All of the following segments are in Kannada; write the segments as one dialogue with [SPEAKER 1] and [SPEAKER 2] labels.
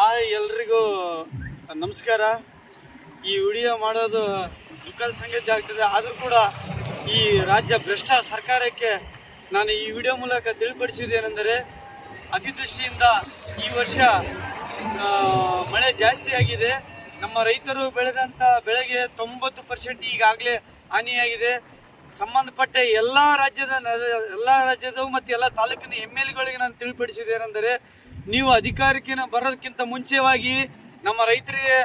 [SPEAKER 1] ಆ ಎಲ್ರಿಗೂ ನಮಸ್ಕಾರ. ಈ ವಿಡಿಯೋ ಮಾಡೋದು ದುಃಖದ ಸಂಗತಿ ಆಗ್ತದೆ. ಆದರೂ ಕೂಡ ಈ ರಾಜ್ಯ ಭ್ರಷ್ಟ ಸರ್ಕಾರಕ್ಕೆ ನಾನು ಈ ವಿಡಿಯೋ ಮೂಲಕ ತಿಳಿಪಡಿಸಿದ್ದೇನೆಂದರೆ ಅತಿವೃಷ್ಟಿಯಿಂದ ಈ ವರ್ಷ ಮಳೆ ಜಾಸ್ತಿ ಆಗಿದೆ. ನಮ್ಮ ರೈತರು ಬೆಳೆದಂಥ ಬೆಳೆಗೆ ತೊಂಬತ್ತು ಪರ್ಸೆಂಟ್ ಈಗಾಗಲೇ ಹಾನಿಯಾಗಿದೆ. ಸಂಬಂಧಪಟ್ಟ ಎಲ್ಲ ರಾಜ್ಯದ ಎಲ್ಲ ರಾಜ್ಯದ ಮತ್ತು ಎಲ್ಲ ತಾಲೂಕಿನ ಎಂ ಎಲ್ ಎಗಳಿಗೆ ನಾನು ತಿಳಿಪಡಿಸಿದ್ದೇನೆಂದರೆ ನೀವು ಅಧಿಕಾರಕ್ಕೆ ಬರೋದಕ್ಕಿಂತ ಮುಂಚೆವಾಗಿ ನಮ್ಮ ರೈತರಿಗೆ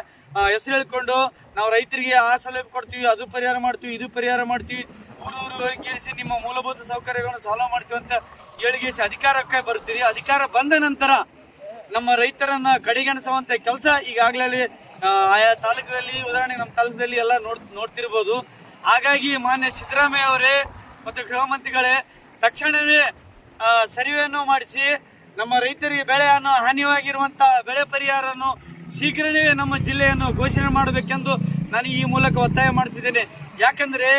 [SPEAKER 1] ಹೆಸರು ಹೇಳ್ಕೊಂಡು ನಾವು ರೈತರಿಗೆ ಆ ಸೌಲಭ್ಯ ಕೊಡ್ತೀವಿ, ಅದು ಪರಿಹಾರ ಮಾಡ್ತೀವಿ, ಇದು ಪರಿಹಾರ ಮಾಡ್ತೀವಿ ಊರು ಊರುವರೆಗೇರಿಸಿ ನಿಮ್ಮ ಮೂಲಭೂತ ಸೌಕರ್ಯಗಳನ್ನು ಸಾಲ ಮಾಡ್ತೀವಿ ಅಂತ ಹೇಳಿಗೇಸಿ ಅಧಿಕಾರಕ್ಕೆ ಬರ್ತೀರಿ ಅಧಿಕಾರ ಬಂದ ನಂತರ ನಮ್ಮ ರೈತರನ್ನ ಕಡೆಗಣಿಸುವಂತ ಕೆಲಸ ಈಗಾಗಲೇ ಆಯಾ ತಾಲೂಕಲ್ಲಿ, ಉದಾಹರಣೆ ನಮ್ಮ ತಾಲೂಕದಲ್ಲಿ ಎಲ್ಲ ನೋಡ್, ನೋಡ್ತಿರ್ಬೋದು. ಹಾಗಾಗಿ ಮಾನ್ಯ ಸಿದ್ದರಾಮಯ್ಯ ಅವರೇ ಮತ್ತು ಗೃಹ ಮಂತ್ರಿಗಳೇ ತಕ್ಷಣವೇ ಸರ್ವೆಯನ್ನು ಮಾಡಿಸಿ ನಮ್ಮ ರೈತರಿಗೆ ಬೆಳೆಯನ್ನು ಹಾನಿಯಾಗಿರುವಂತ ಬೆಳೆ ಪರಿಹಾರವನ್ನು ಶೀಘ್ರವೇ ನಮ್ಮ ಜಿಲ್ಲೆಯನ್ನು ಘೋಷಣೆ ಮಾಡಬೇಕೆಂದು ನಾನು ಈ ಮೂಲಕ ಒತ್ತಾಯ ಮಾಡ್ತಿದ್ದೇನೆ. ಯಾಕಂದ್ರೆ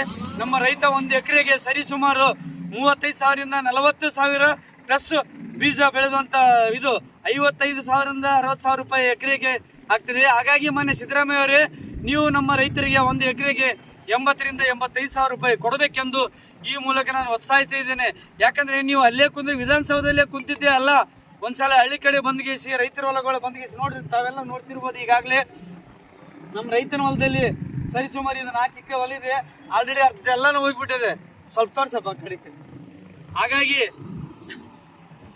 [SPEAKER 1] ನಮ್ಮ ರೈತ ಒಂದು ಎಕರೆಗೆ ಸರಿಸುಮಾರು ಮೂವತ್ತೈದು ಸಾವಿರದಿಂದ ನಲವತ್ತು ಸಾವಿರ ಪ್ಲಸ್ ಬೀಜ ಬೆಳೆದಂತ ಇದು ಐವತ್ತೈದು ಸಾವಿರದಿಂದ ಅರವತ್ತು ಸಾವಿರ ರೂಪಾಯಿ ಎಕರೆಗೆ ಆಗ್ತದೆ. ಹಾಗಾಗಿ ಮಾನ್ಯ ಸಿದ್ದರಾಮಯ್ಯ ಅವರೇ, ನೀವು ನಮ್ಮ ರೈತರಿಗೆ ಒಂದು ಎಕರೆಗೆ ಎಂಬತ್ತರಿಂದ ಎಂಬತ್ತೈದು ಸಾವಿರ ರೂಪಾಯಿ ಕೊಡಬೇಕೆಂದು ಈ ಮೂಲಕ ನಾನು ಒತ್ತಾಯಿಸ್ತಾ ಇದ್ದೇನೆ. ಯಾಕಂದ್ರೆ ನೀವು ಅಲ್ಲೇ ಕುಂದ್ರೆ, ವಿಧಾನಸೌಧದಲ್ಲೇ ಕುಂತಿದ್ದೆ ಅಲ್ಲ. ಒಂದ್ಸಲ ಹಳ್ಳಿ ಕಡೆ ಬಂದ್ಗೇಸಿ, ರೈತರ ಹೊಲಗಳು ಬಂದ್ಗೇಸಿ ನೋಡ್ರಿ, ತಾವೆಲ್ಲ ನೋಡ್ತಿರ್ಬೋದು ಈಗಾಗಲೇ. ನಮ್ಮ ರೈತನ ಹೊಲದಲ್ಲಿ ಸರಿಸುಮಾರು ಇದು ನಾಲ್ಕು ಎಕರೆ ಹೊಲ ಇದೆ. ಆಲ್ರೆಡಿ ಅರ್ಧ ಎಲ್ಲ ಹೋಗ್ಬಿಟ್ಟಿದೆ. ಸ್ವಲ್ಪ ತೋರ್ಸಪ್ಪ ಕಡೆ. ಹಾಗಾಗಿ,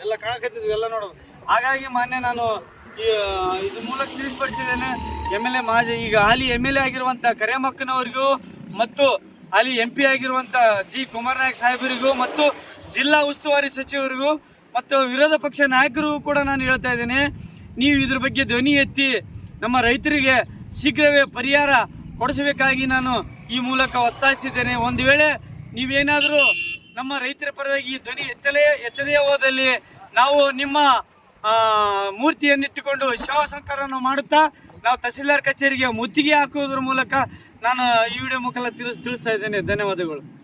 [SPEAKER 1] ಎಲ್ಲ ಕಾಣಕತ್ತಿದ್ವಿ, ಎಲ್ಲ ನೋಡೋದು ಹಾಗಾಗಿ ಮಾನ್ಯ ನಾನು ಈ ಇದು ಮೂಲಕ ತಿಳಿಸ್ಪಡಿಸಿದ್ದೇನೆ. ಎಂ ಎಲ್ ಎ ಮಾಜಿ, ಈಗ ಹಾಲಿ ಎಂ ಎಲ್ ಎ ಆಗಿರುವಂಥ ಕರಿಯಮ್ಮಕ್ಕನವರಿಗೂ ಮತ್ತು ಅಲ್ಲಿ ಎಂ ಪಿ ಆಗಿರುವಂತ ಜಿ ಕುಮಾರನಾಯಕ್ ಸಾಹೇಬರಿಗೂ ಮತ್ತು ಜಿಲ್ಲಾ ಉಸ್ತುವಾರಿ ಸಚಿವರಿಗೂ ಮತ್ತು ವಿರೋಧ ಪಕ್ಷ ನಾಯಕರಿಗೂ ಕೂಡ ನಾನು ಹೇಳ್ತಾ ಇದ್ದೇನೆ, ನೀವು ಇದ್ರ ಬಗ್ಗೆ ಧ್ವನಿ ಎತ್ತಿ ನಮ್ಮ ರೈತರಿಗೆ ಶೀಘ್ರವೇ ಪರಿಹಾರ ಕೊಡಿಸಬೇಕಾಗಿ ನಾನು ಈ ಮೂಲಕ ಒತ್ತಾಯಿಸಿದ್ದೇನೆ. ಒಂದು ವೇಳೆ ನೀವೇನಾದರೂ ನಮ್ಮ ರೈತರ ಪರವಾಗಿ ಈ ಧ್ವನಿ ಎತ್ತಲೇ, ಎತ್ತದೇ ಹೋದಲ್ಲಿ ನಾವು ನಿಮ್ಮ ಮೂರ್ತಿಯನ್ನಿಟ್ಟುಕೊಂಡು ಶವ ಸಂಸ್ಕಾರವನ್ನು ಮಾಡುತ್ತಾ ನಾವು ತಹಸೀಲ್ದಾರ್ ಕಚೇರಿಗೆ ಮುತ್ತಿಗೆ ಹಾಕುವುದರ ಮೂಲಕ ನಾನು ಈ ವಿಡಿಯೋ ಮುಖಾಂತರ ತಿಳಿಸ್ ತಿಳಿಸ್ತಾ ಇದ್ದೇನೆ. ಧನ್ಯವಾದಗಳು.